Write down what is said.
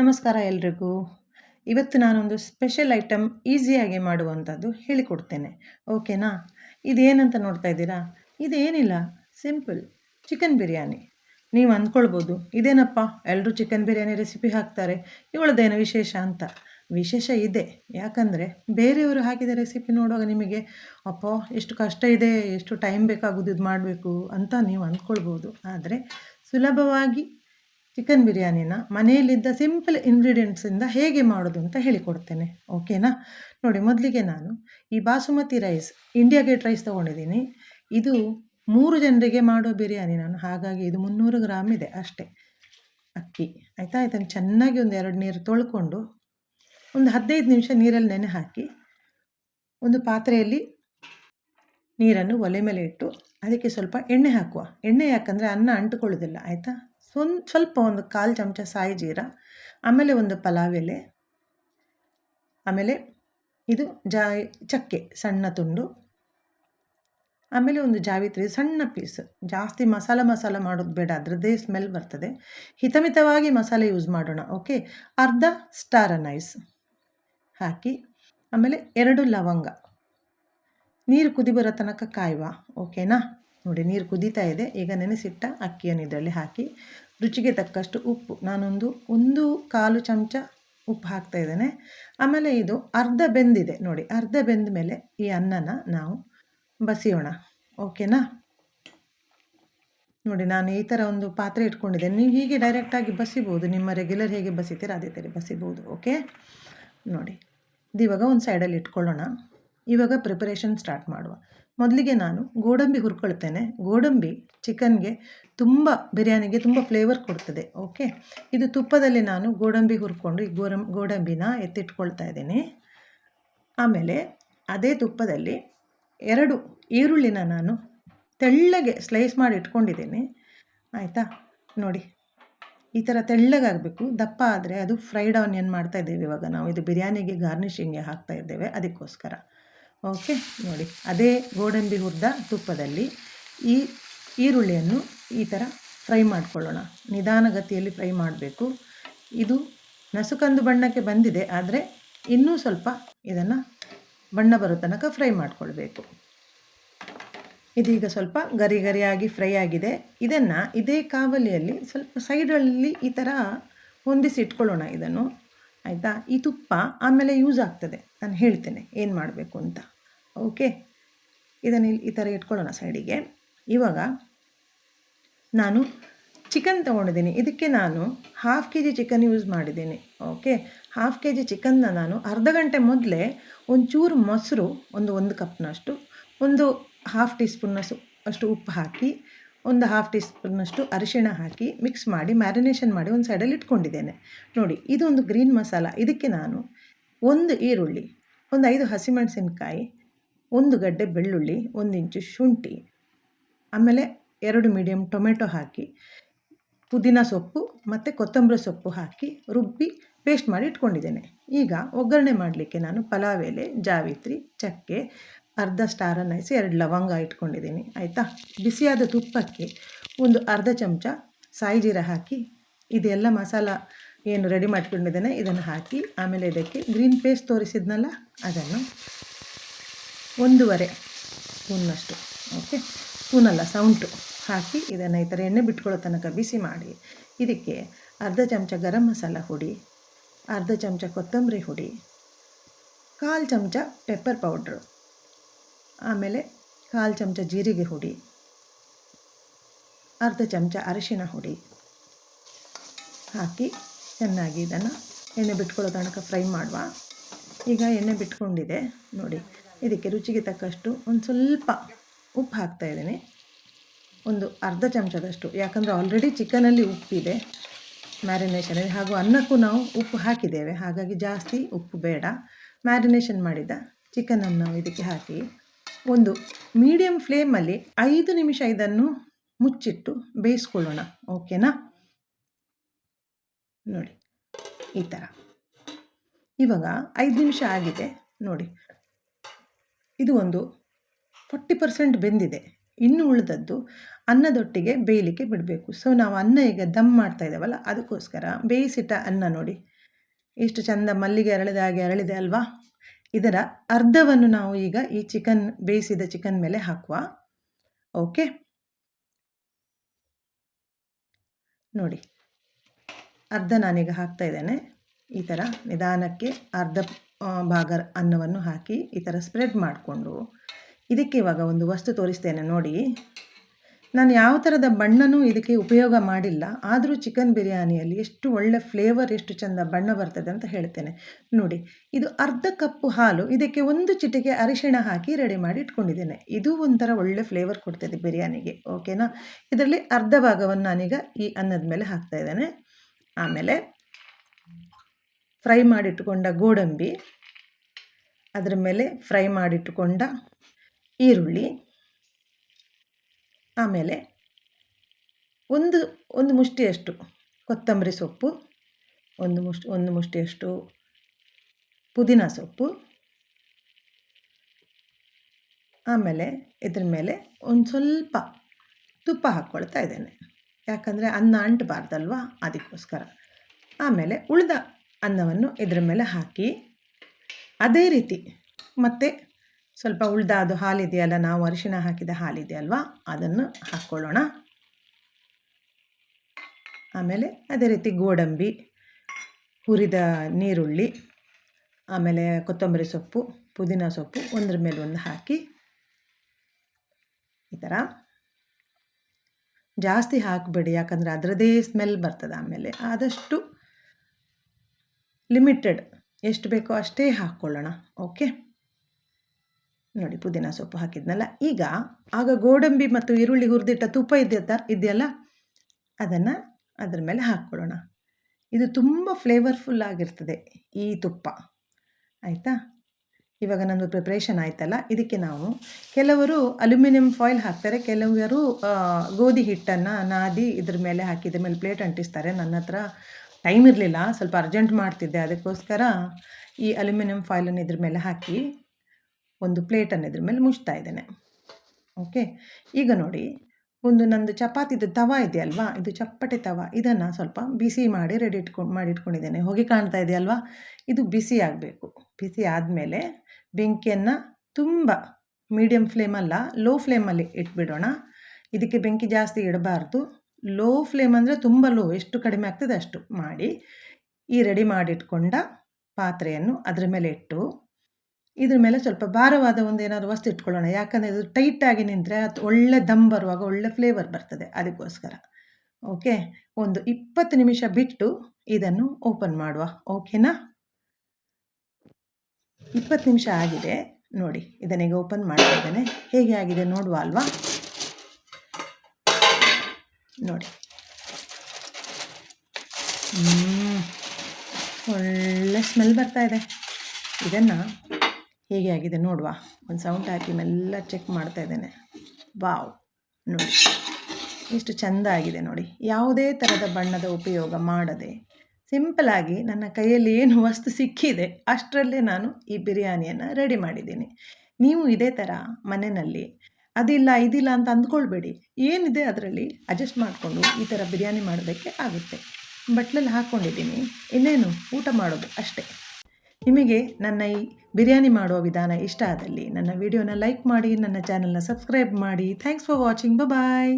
ನಮಸ್ಕಾರ ಎಲ್ರಿಗೂ. ಇವತ್ತು ನಾನೊಂದು ಸ್ಪೆಷಲ್ ಐಟಮ್ ಈಸಿಯಾಗಿ ಮಾಡುವಂಥದ್ದು ಹೇಳಿಕೊಡ್ತೇನೆ. ಓಕೆನಾ? ಇದೇನಂತ ನೋಡ್ತಾ ಇದ್ದೀರಾ? ಇದೇನಿಲ್ಲ, ಸಿಂಪಲ್ ಚಿಕನ್ ಬಿರಿಯಾನಿ. ನೀವು ಅಂದ್ಕೊಳ್ಬೋದು, ಇದೇನಪ್ಪ ಎಲ್ಲರೂ ಚಿಕನ್ ಬಿರಿಯಾನಿ ರೆಸಿಪಿ ಹಾಕ್ತಾರೆ ಇವಳದೇನು ವಿಶೇಷ ಅಂತ. ವಿಶೇಷ ಇದೆ, ಯಾಕಂದರೆ ಬೇರೆಯವರು ಹಾಕಿದ ರೆಸಿಪಿ ನೋಡುವಾಗ ನಿಮಗೆ, ಅಪ್ಪ, ಎಷ್ಟು ಕಷ್ಟ ಇದೆ, ಎಷ್ಟು ಟೈಮ್ ಬೇಕಾಗೋದು ಇದು ಮಾಡಬೇಕು ಅಂತ ನೀವು ಅಂದ್ಕೊಳ್ಬೋದು. ಆದರೆ ಸುಲಭವಾಗಿ ಚಿಕನ್ ಬಿರಿಯಾನಿನ ಮನೆಯಲ್ಲಿದ್ದ ಸಿಂಪಲ್ ಇಂಗ್ರೀಡಿಯೆಂಟ್ಸಿಂದ ಹೇಗೆ ಮಾಡೋದು ಅಂತ ಹೇಳಿಕೊಡ್ತೇನೆ. ಓಕೆನಾ ನೋಡಿ, ಮೊದಲಿಗೆ ನಾನು ಈ basmati rice India Gate rice ತೊಗೊಂಡಿದ್ದೀನಿ. ಇದು ಮೂರು ಜನರಿಗೆ ಮಾಡೋ ಬಿರಿಯಾನಿ ನಾನು. ಹಾಗಾಗಿ ಇದು ಮುನ್ನೂರು ಗ್ರಾಮ್ ಇದೆ ಅಷ್ಟೇ. ಅಕ್ಕಿ. ಆಯಿತಾ? ಇದನ್ನು ಚೆನ್ನಾಗಿ ಒಂದು ಎರಡು ನೀರು ತೊಳ್ಕೊಂಡು ಒಂದು ಹದಿನೈದು ನಿಮಿಷ ನೀರಲ್ಲಿ ನೆನೆ ಹಾಕಿ ಒಂದು ಪಾತ್ರೆಯಲ್ಲಿ ನೀರನ್ನು ಒಲೆ ಮೇಲೆ ಇಟ್ಟು ಅದಕ್ಕೆ ಸ್ವಲ್ಪ ಎಣ್ಣೆ ಹಾಕುವ. ಎಣ್ಣೆ ಯಾಕಂದರೆ ಅನ್ನ ಅಂಟುಕೊಳ್ಳೋದಿಲ್ಲ. ಆಯಿತಾ? ಸ್ವನ್ ಸ್ವಲ್ಪ ಒಂದು ಕಾಲು ಚಮಚ ಸಾಯಿ ಜೀರ, ಆಮೇಲೆ ಒಂದು ಪಲಾವ್ ಎಲೆ, ಆಮೇಲೆ ಇದು ಜಾ ಚಕ್ಕೆ, ಸಣ್ಣ ತುಂಡು, ಆಮೇಲೆ ಒಂದು ಜಾವಿತ್ರಿ ಸಣ್ಣ ಪೀಸ್. ಜಾಸ್ತಿ ಮಸಾಲ ಮಸಾಲ ಮಾಡೋದು ಬೇಡ, ಅದರದ್ದೇ ಸ್ಮೆಲ್ ಬರ್ತದೆ. ಹಿತಮಿತವಾಗಿ ಮಸಾಲೆ ಯೂಸ್ ಮಾಡೋಣ, ಓಕೆ? ಅರ್ಧ ಸ್ಟಾರ್ ಅನೈಸ್ ಹಾಕಿ, ಆಮೇಲೆ ಎರಡು ಲವಂಗ. ನೀರು ಕುದಿ ಬರೋ ತನಕ ಕಾಯುವ, ಓಕೆನಾ? ನೋಡಿ ನೀರು ಕುದೀತಾ ಇದೆ, ಈಗ ನೆನೆಸಿಟ್ಟ ಅಕ್ಕಿಯನ್ನು ಇದರಲ್ಲಿ ಹಾಕಿ ರುಚಿಗೆ ತಕ್ಕಷ್ಟು ಉಪ್ಪು. ನಾನೊಂದು ಒಂದು ಕಾಲು ಚಮಚ ಉಪ್ಪು ಹಾಕ್ತಾ ಇದ್ದೇನೆ. ಆಮೇಲೆ ಇದು ಅರ್ಧ ಬೆಂದಿದೆ ನೋಡಿ. ಅರ್ಧ ಬೆಂದ ಮೇಲೆ ಈ ಅನ್ನನ ನಾವು ಬಸಿಯೋಣ. ಓಕೆನಾ? ನೋಡಿ, ನಾನು ಈ ಥರ ಒಂದು ಪಾತ್ರೆ ಇಟ್ಕೊಂಡಿದ್ದೇನೆ. ನೀವು ಹೀಗೆ ಡೈರೆಕ್ಟಾಗಿ ಬಸಿಬೋದು. ನಿಮ್ಮ ರೆಗ್ಯುಲರ್ ಹೇಗೆ ಬಸಿತೀರ ಅದೇ ಥರ ಬಸಿಬೋದು. ಓಕೆ? ನೋಡಿ, ಇದು ಇವಾಗ ಒಂದು ಸೈಡಲ್ಲಿ ಇಟ್ಕೊಳ್ಳೋಣ. ಇವಾಗ ಪ್ರಿಪರೇಷನ್ ಸ್ಟಾರ್ಟ್ ಮಾಡುವ. ಮೊದಲಿಗೆ ನಾನು ಗೋಡಂಬಿ ಹುರ್ಕೊಳ್ತೇನೆ. ಗೋಡಂಬಿ ಚಿಕನ್ಗೆ ತುಂಬ ಬಿರಿಯಾನಿಗೆ ತುಂಬ ಫ್ಲೇವರ್ ಕೊಡ್ತದೆ ಓಕೆ ಇದು ತುಪ್ಪದಲ್ಲಿ ನಾನು ಗೋಡಂಬಿ ಹುರ್ಕೊಂಡು ಈ ಗೋರಂ, ಗೋಡಂಬಿನ ಎತ್ತಿಟ್ಕೊಳ್ತಾ ಇದ್ದೀನಿ. ಆಮೇಲೆ ಅದೇ ತುಪ್ಪದಲ್ಲಿ ಎರಡು ಈರುಳ್ಳಿನ ನಾನು ತೆಳ್ಳಗೆ ಸ್ಲೈಸ್ ಮಾಡಿ ಇಟ್ಕೊಂಡಿದ್ದೀನಿ. ಆಯಿತಾ? ನೋಡಿ, ಈ ಥರ ತೆಳ್ಳಗಾಗಬೇಕು. ದಪ್ಪ ಆದರೆ ಅದು ಫ್ರೈಡ್ ಆನಿಯನ್ ಮಾಡ್ತಾ ಇದ್ದೇವೆ ಇವಾಗ ನಾವು. ಇದು ಬಿರಿಯಾನಿಗೆ ಗಾರ್ನಿಷಿಂಗ್ಗೆ ಹಾಕ್ತಾ ಇದ್ದೇವೆ ಅದಕ್ಕೋಸ್ಕರ. ಓಕೆ, ನೋಡಿ. ಅದೇ ಗೋಡಂಬಿ ಹುರಿದ ತುಪ್ಪದಲ್ಲಿ ಈ ಈರುಳ್ಳಿಯನ್ನು ಈ ಥರ ಫ್ರೈ ಮಾಡಿಕೊಳ್ಳೋಣ. ನಿಧಾನಗತಿಯಲ್ಲಿ ಫ್ರೈ ಮಾಡಬೇಕು. ಇದು ನಸುಕಂದು ಬಣ್ಣಕ್ಕೆ ಬಂದಿದೆ, ಆದರೆ ಇನ್ನೂ ಸ್ವಲ್ಪ ಇದನ್ನು ಬಣ್ಣ ಬರೋ ತನಕ ಫ್ರೈ ಮಾಡಿಕೊಳ್ಬೇಕು. ಇದೀಗ ಸ್ವಲ್ಪ ಗರಿ ಗರಿಯಾಗಿ ಫ್ರೈ ಆಗಿದೆ. ಇದನ್ನು ಇದೇ ಕಾವಲಿಯಲ್ಲಿ ಸ್ವಲ್ಪ ಸೈಡಲ್ಲಿ ಈ ಥರ ಹೊಂದಿಸಿ ಇಟ್ಕೊಳ್ಳೋಣ ಇದನ್ನು. ಆಯಿತಾ? ಈ ತುಪ್ಪ ಆಮೇಲೆ ಯೂಸ್ ಆಗ್ತದೆ. ನಾನು ಹೇಳ್ತೇನೆ ಏನು ಮಾಡಬೇಕು ಅಂತ. ಓಕೆ ಇದನ್ನು ಈ ಥರ ಇಟ್ಕೊಳ್ಳೋಣ ಸೈಡಿಗೆ ಇವಾಗ ನಾನು ಚಿಕನ್ ತೊಗೊಂಡಿದ್ದೀನಿ. ಇದಕ್ಕೆ ನಾನು half K G chicken use ಮಾಡಿದ್ದೀನಿ. ಓಕೆ ಹಾಫ್ ಕೆ ಜಿ ಚಿಕನ್ನ ನಾನು ಅರ್ಧ ಗಂಟೆ ಮೊದಲೇ ಒಂಚೂರು ಮೊಸರು, ಒಂದು ಒಂದು ಕಪ್ನಷ್ಟು ಒಂದು ಹಾಫ್ ಟೀ ಸ್ಪೂನ್ನಷ್ಟು ಅಷ್ಟು ಉಪ್ಪು ಹಾಕಿ ಒಂದು ಹಾಫ್ ಟೀ ಸ್ಪೂನಷ್ಟು ಅರಿಶಿಣ ಹಾಕಿ ಮಿಕ್ಸ್ ಮಾಡಿ ಮ್ಯಾರಿನೇಷನ್ ಮಾಡಿ ಒಂದು ಸೈಡಲ್ಲಿ ಇಟ್ಕೊಂಡಿದ್ದೇನೆ. ನೋಡಿ ಇದೊಂದು ಗ್ರೀನ್ ಮಸಾಲ. ಇದಕ್ಕೆ ನಾನು ಒಂದು ಈರುಳ್ಳಿ, ಒಂದು ಐದು ಹಸಿಮೆಣಸಿನಕಾಯಿ, ಒಂದು ಗಡ್ಡೆ ಬೆಳ್ಳುಳ್ಳಿ, ಒಂದು ಇಂಚು ಶುಂಠಿ, ಆಮೇಲೆ ಎರಡು ಮೀಡಿಯಮ್ ಟೊಮೆಟೊ ಹಾಕಿ, ಪುದೀನ ಸೊಪ್ಪು ಮತ್ತು ಕೊತ್ತಂಬರಿ ಸೊಪ್ಪು ಹಾಕಿ ರುಬ್ಬಿ ಪೇಸ್ಟ್ ಮಾಡಿ ಇಟ್ಕೊಂಡಿದ್ದೇನೆ. ಈಗ ಒಗ್ಗರಣೆ ಮಾಡಲಿಕ್ಕೆ ನಾನು ಪಲಾವ್ ಎಲೆ, ಜಾವಿತ್ರಿ, ಚಕ್ಕೆ ಅರ್ಧ ಸ್ಟಾರ್ ಅನ್ನಿಸಿ ಎರಡು ಲವಂಗ ಇಟ್ಕೊಂಡಿದ್ದೀನಿ, ಆಯಿತಾ? ಬಿಸಿಯಾದ ತುಪ್ಪಕ್ಕೆ ಒಂದು ಅರ್ಧ ಚಮಚ ಸಾಯಿ ಜೀರ ಹಾಕಿ, ಇದೆಲ್ಲ ಮಸಾಲ ಏನು ರೆಡಿ ಮಾಡ್ಕೊಂಡಿದ್ದೇನೆ, ಇದನ್ನು ಹಾಕಿ ಆಮೇಲೆ ಇದಕ್ಕೆ ಗ್ರೀನ್ ಪೇಸ್ಟ್ ತೋರಿಸಿದ್ನಲ್ಲ, ಅದನ್ನು ಒಂದೂವರೆ ಸ್ಪೂನ್ನಷ್ಟು ಓಕೆ ಸ್ಪೂನಲ್ಲ, ಸೌಂಟು ಹಾಕಿ ಇದನ್ನು ಈ ಥರ ಎಣ್ಣೆ ಬಿಟ್ಕೊಳ್ಳೋ ತನಕ ಬಿಸಿ ಮಾಡಿ, ಇದಕ್ಕೆ ಅರ್ಧ ಚಮಚ ಗರಂ ಮಸಾಲ ಹುಡಿ ಅರ್ಧ ಚಮಚ ಕೊತ್ತಂಬರಿ ಹುಡಿ ಕಾಲು ಚಮಚ ಪೆಪ್ಪರ್ ಪೌಡ್ರು ಆಮೇಲೆ ಕಾಲು ಚಮಚ ಜೀರಿಗೆ ಹುಡಿ, ಅರ್ಧ ಚಮಚ ಅರಿಶಿಣ ಹುಡಿ ಹಾಕಿ ಚೆನ್ನಾಗಿ ಇದನ್ನು ಎಣ್ಣೆ ಬಿಟ್ಕೊಳ್ಳೋ ತನಕ ಫ್ರೈ ಮಾಡುವ. ಈಗ ಎಣ್ಣೆ ಬಿಟ್ಕೊಂಡಿದೆ, ನೋಡಿ ಇದಕ್ಕೆ ರುಚಿಗೆ ತಕ್ಕಷ್ಟು ಒಂದು ಸ್ವಲ್ಪ ಉಪ್ಪು ಹಾಕ್ತಾಯಿದ್ದೀನಿ ಒಂದು ಅರ್ಧ ಚಮಚದಷ್ಟು, ಯಾಕಂದರೆ ಆಲ್ರೆಡಿ ಚಿಕನಲ್ಲಿ ಉಪ್ಪಿದೆ ಮ್ಯಾರಿನೇಷನಲ್ಲಿ ಹಾಗೂ ಅನ್ನಕ್ಕೂ ನಾವು ಉಪ್ಪು ಹಾಕಿದ್ದೇವೆ, ಹಾಗಾಗಿ ಜಾಸ್ತಿ ಉಪ್ಪು ಬೇಡ. ಮ್ಯಾರಿನೇಷನ್ ಮಾಡಿದ ಚಿಕನನ್ನು ನಾವು ಇದಕ್ಕೆ ಹಾಕಿ ಒಂದು ಮೀಡಿಯಮ್ ಫ್ಲೇಮಲ್ಲಿ ಐದು ನಿಮಿಷ ಇದನ್ನು ಮುಚ್ಚಿಟ್ಟು ಬೇಯಿಸ್ಕೊಳ್ಳೋಣ. ಓಕೆನಾ ನೋಡಿ, ಈ ಥರ ಇವಾಗ ಐದು ನಿಮಿಷ ಆಗಿದೆ, ನೋಡಿ. ಇದು ಒಂದು ಫೋರ್ಟಿ ಪರ್ಸೆಂಟ್ ಬೆಂದಿದೆ. ಇನ್ನು ಉಳಿದದ್ದು ಅನ್ನದೊಟ್ಟಿಗೆ ಬೇಯಲಿಕ್ಕೆ ಬಿಡಬೇಕು. ಸೊ ನಾವು ಅನ್ನ ಈಗ ದಮ್ ಮಾಡ್ತಾ ಇದ್ದೇವಲ್ಲ, ಅದಕ್ಕೋಸ್ಕರ ಬೇಯಿಸಿಟ್ಟ ಅನ್ನ ನೋಡಿ. ಎಷ್ಟು ಚಂದ ಮಲ್ಲಿಗೆ ಅರಳಿದ ಹಾಗೆ ಅರಳಿದೆ ಅಲ್ವಾ? ಇದರ ಅರ್ಧವನ್ನು ನಾವು ಈಗ ಈ ಚಿಕನ್ ಬೇಯಿಸಿದ ಚಿಕನ್ ಮೇಲೆ ಹಾಕುವ. ಓಕೆ ನೋಡಿ. ಅರ್ಧ ನಾನೀಗ ಹಾಕ್ತಾ ಇದ್ದೇನೆ. ಈ ಥರ ನಿಧಾನಕ್ಕೆ ಅರ್ಧ ಭಾಗ ಅನ್ನವನ್ನು ಹಾಕಿ ಈ ಥರ ಸ್ಪ್ರೆಡ್ ಮಾಡಿಕೊಂಡು ಇದಕ್ಕೆ ಇವಾಗ ಒಂದು ವಸ್ತು ತೋರಿಸ್ತೇನೆ ನೋಡಿ. ನಾನು ಯಾವ ಥರದ ಬಣ್ಣನೂ ಇದಕ್ಕೆ ಉಪಯೋಗ ಮಾಡಿಲ್ಲ. ಆದರೂ ಚಿಕನ್ ಬಿರಿಯಾನಿಯಲ್ಲಿ ಎಷ್ಟು ಒಳ್ಳೆ ಫ್ಲೇವರ್, ಎಷ್ಟು ಚೆಂದ ಬಣ್ಣ ಬರ್ತದೆ ಅಂತ ಹೇಳ್ತೇನೆ. ನೋಡಿ, ಇದು ಅರ್ಧ ಕಪ್ಪು ಹಾಲು, ಇದಕ್ಕೆ ಒಂದು ಚಿಟಿಕೆ ಅರಿಶಿಣ ಹಾಕಿ ರೆಡಿ ಮಾಡಿ ಇಟ್ಕೊಂಡಿದ್ದೇನೆ. ಇದು ಒಂಥರ ಒಳ್ಳೆ ಫ್ಲೇವರ್ ಕೊಡ್ತದೆ ಬಿರಿಯಾನಿಗೆ, ಓಕೆನಾ? ಇದರಲ್ಲಿ ಅರ್ಧ ಭಾಗವನ್ನು ನಾನೀಗ ಈ ಅನ್ನದ ಮೇಲೆ ಹಾಕ್ತಾ ಇದ್ದೇನೆ. ಆಮೇಲೆ ಫ್ರೈ ಮಾಡಿಟ್ಟುಕೊಂಡ ಗೋಡಂಬಿ, ಅದರ ಮೇಲೆ ಫ್ರೈ ಮಾಡಿಟ್ಟುಕೊಂಡ ಈರುಳ್ಳಿ ಆಮೇಲೆ ಒಂದು ಒಂದು ಮುಷ್ಟಿಯಷ್ಟು ಕೊತ್ತಂಬರಿ ಸೊಪ್ಪು, ಒಂದು ಮುಷ್ಟಿ, ಒಂದು ಮುಷ್ಟಿಯಷ್ಟು ಪುದೀನ ಸೊಪ್ಪು, ಆಮೇಲೆ ಇದ್ರ ಮೇಲೆ ಒಂದು ಸ್ವಲ್ಪ ತುಪ್ಪ ಹಾಕ್ಕೊಳ್ತಾ ಇದ್ದೇನೆ. ಯಾಕಂದರೆ ಅನ್ನ ಅಂಟಬಾರ್ದಲ್ವಾ ಅದಕ್ಕೋಸ್ಕರ. ಆಮೇಲೆ ಉಳಿದ ಅನ್ನವನ್ನು ಇದ್ರ ಮೇಲೆ ಹಾಕಿ, ಅದೇ ರೀತಿ ಮತ್ತೆ ಸ್ವಲ್ಪ ಉಳ್ದ ಅದು ಹಾಲಿದೆಯಲ್ಲ, ನಾವು ಅರಿಶಿಣ ಹಾಕಿದ ಹಾಲಿದೆಯಲ್ವಾ ಅದನ್ನು ಹಾಕ್ಕೊಳ್ಳೋಣ. ಆಮೇಲೆ ಅದೇ ರೀತಿ ಗೋಡಂಬಿ, ಹುರಿದ ನೀರುಳ್ಳಿ, ಆಮೇಲೆ ಕೊತ್ತಂಬರಿ ಸೊಪ್ಪು, ಪುದೀನ ಸೊಪ್ಪು ಒಂದ್ರ ಮೇಲೆ ಒಂದು ಹಾಕಿ ಈ ಥರ. ಜಾಸ್ತಿ ಹಾಕಬೇಡಿ, ಯಾಕಂದರೆ ಅದರದೇ ಸ್ಮೆಲ್ ಬರ್ತದೆ ಆಮೇಲೆ. ಆದಷ್ಟು ಲಿಮಿಟೆಡ್, ಎಷ್ಟು ಬೇಕೋ ಅಷ್ಟೇ ಹಾಕ್ಕೊಳ್ಳೋಣ. ಓಕೆ? ನೋಡಿ, ಪುದೀನ ಸೊಪ್ಪು ಹಾಕಿದ್ನಲ್ಲ. ಈಗ, ಆಗ ಗೋಡಂಬಿ ಮತ್ತು ಈರುಳ್ಳಿ ಹುರಿದಿಟ್ಟ ತುಪ್ಪ ಇದೆಯತ್ತ, ಇದೆಯಲ್ಲ? ಅದನ್ನು ಅದ್ರ ಮೇಲೆ ಹಾಕ್ಕೊಳ್ಳೋಣ ಇದು ತುಂಬ ಫ್ಲೇವರ್ಫುಲ್ ಆಗಿರ್ತದೆ ಈ ತುಪ್ಪ. ಆಯಿತಾ? ಇವಾಗ ನಮ್ಮದು ಪ್ರಿಪ್ರೇಷನ್ ಆಯ್ತಲ್ಲ. ಇದಕ್ಕೆ ನಾವು ಕೆಲವರು ಅಲ್ಯೂಮಿನಿಯಂ ಫಾಯಿಲ್ ಹಾಕ್ತಾರೆ, ಕೆಲವರು ಗೋಧಿ ಹಿಟ್ಟನ್ನು ನಾದಿ ಇದ್ರ ಮೇಲೆ ಹಾಕಿದ ಮೇಲೆ ಪ್ಲೇಟ್ ಅಂಟಿಸ್ತಾರೆ. ನನ್ನ ಹತ್ರ ಟೈಮ್ ಇರಲಿಲ್ಲ, ಸ್ವಲ್ಪ ಅರ್ಜೆಂಟ್ ಮಾಡ್ತಿದ್ದೆ. ಅದಕ್ಕೋಸ್ಕರ ಈ ಅಲ್ಯೂಮಿನಿಯಂ ಫಾಯಿಲನ್ನು ಇದ್ರ ಮೇಲೆ ಹಾಕಿ ಒಂದು ಪ್ಲೇಟನ್ನು ಇದ್ರ ಮೇಲೆ ಮುಚ್ತಾ ಇದ್ದೇನೆ. ಓಕೆ, ಈಗ ನೋಡಿ, ಒಂದು ನಂದು ಚಪಾತಿದು ತವ ಇದೆಯಲ್ವಾ? ಇದು ಚಪ್ಪಟೆ ತವ. ಇದನ್ನು ಸ್ವಲ್ಪ ಬಿಸಿ ಮಾಡಿ ರೆಡಿ ಇಟ್ಕೊಂಡು ಮಾಡಿ ಇಟ್ಕೊಂಡಿದ್ದೇನೆ ಹೊಗೆ ಕಾಣ್ತಾ ಇದೆಯಲ್ವಾ? ಇದು ಬಿಸಿ ಆಗಬೇಕು. ಬಿಸಿ ಆದಮೇಲೆ ಬೆಂಕಿಯನ್ನು ತುಂಬ ಮೀಡಿಯಮ್ ಫ್ಲೇಮಲ್ಲ ಲೋ ಫ್ಲೇಮಲ್ಲಿ ಇಟ್ಬಿಡೋಣ. ಇದಕ್ಕೆ ಬೆಂಕಿ ಜಾಸ್ತಿ ಇಡಬಾರ್ದು. ಲೋ ಫ್ಲೇಮ್ ಅಂದರೆ ತುಂಬ ಲೋ ಎಷ್ಟು ಕಡಿಮೆ ಆಗ್ತದೆ ಅಷ್ಟು ಮಾಡಿ ಈ ರೆಡಿ ಮಾಡಿಟ್ಕೊಂಡ ಪಾತ್ರೆಯನ್ನು ಅದರ ಮೇಲೆ ಇಟ್ಟು ಇದ್ರ ಮೇಲೆ ಸ್ವಲ್ಪ ಭಾರವಾದ ಒಂದು ಏನಾದ್ರು ವಸ್ತು ಇಟ್ಕೊಳ್ಳೋಣ. ಯಾಕಂದರೆ ಇದು ಟೈಟಾಗಿ ನಿಂತರೆ ಅದು ಒಳ್ಳೆ ದಮ್ ಬರುವಾಗ ಒಳ್ಳೆ ಫ್ಲೇವರ್ ಬರ್ತದೆ ಅದಕ್ಕೋಸ್ಕರ. ಓಕೆ ಒಂದು ಇಪ್ಪತ್ತು ನಿಮಿಷ ಬಿಟ್ಟು ಇದನ್ನು ಓಪನ್ ಮಾಡುವ. ಓಕೆನಾ ಇಪ್ಪತ್ತು ನಿಮಿಷ ಆಗಿದೆ. ನೋಡಿ ಇದನ್ನೀಗ ಓಪನ್ ಮಾಡ್ತಾ ಇದ್ದೇನೆ. ಹೇಗೆ ಆಗಿದೆ ನೋಡುವ ಅಲ್ವಾ? ನೋಡಿ. ಒಳ್ಳೆ ಸ್ಮೆಲ್ ಬರ್ತಾ ಇದೆ. ಇದನ್ನು ಹೇಗೆ ಆಗಿದೆ ನೋಡುವ. ಒಂದು ಸೌಂಡ್ ಹಾಕಿ ಮೆಲ್ಲ ಚೆಕ್ ಮಾಡ್ತಾ ಇದ್ದೇನೆ. ವಾವ್, ನೋಡಿ. ಎಷ್ಟು ಚೆಂದ ಆಗಿದೆ ನೋಡಿ. ಯಾವುದೇ ಥರದ ಬಣ್ಣದ ಉಪಯೋಗ ಮಾಡದೆ ಸಿಂಪಲಾಗಿ ನನ್ನ ಕೈಯಲ್ಲಿ ಏನು ವಸ್ತು ಸಿಕ್ಕಿದೆ ಅಷ್ಟರಲ್ಲೇ ನಾನು ಈ ಬಿರಿಯಾನಿಯನ್ನು ರೆಡಿ ಮಾಡಿದ್ದೀನಿ. ನೀವು ಇದೇ ಥರ ಮನೆಯಲ್ಲಿ, ಅದಿಲ್ಲ ಇದಿಲ್ಲ ಅಂತ ಅಂದ್ಕೊಳ್ಬೇಡಿ. ಏನಿದೆ ಅದರಲ್ಲಿ ಅಡ್ಜಸ್ಟ್ ಮಾಡಿಕೊಂಡು ಈ ಥರ ಬಿರಿಯಾನಿ ಮಾಡೋದಕ್ಕೆ ಆಗುತ್ತೆ. ಬಟ್ಲಲ್ಲಿ ಹಾಕ್ಕೊಂಡಿದ್ದೀನಿ ಇನ್ನೇನು? ಊಟ ಮಾಡೋದು ಅಷ್ಟೇ. ನಿಮಗೆ ನನ್ನ ಈ ಬಿರಿಯಾನಿ ಮಾಡುವ ವಿಧಾನ ಇಷ್ಟ ಆದಲ್ಲಿ ನನ್ನ ವಿಡಿಯೋನ ಲೈಕ್ ಮಾಡಿ, ನನ್ನ ಚಾನಲ್ನ ಸಬ್ಸ್ಕ್ರೈಬ್ ಮಾಡಿ. Thanks for watching bye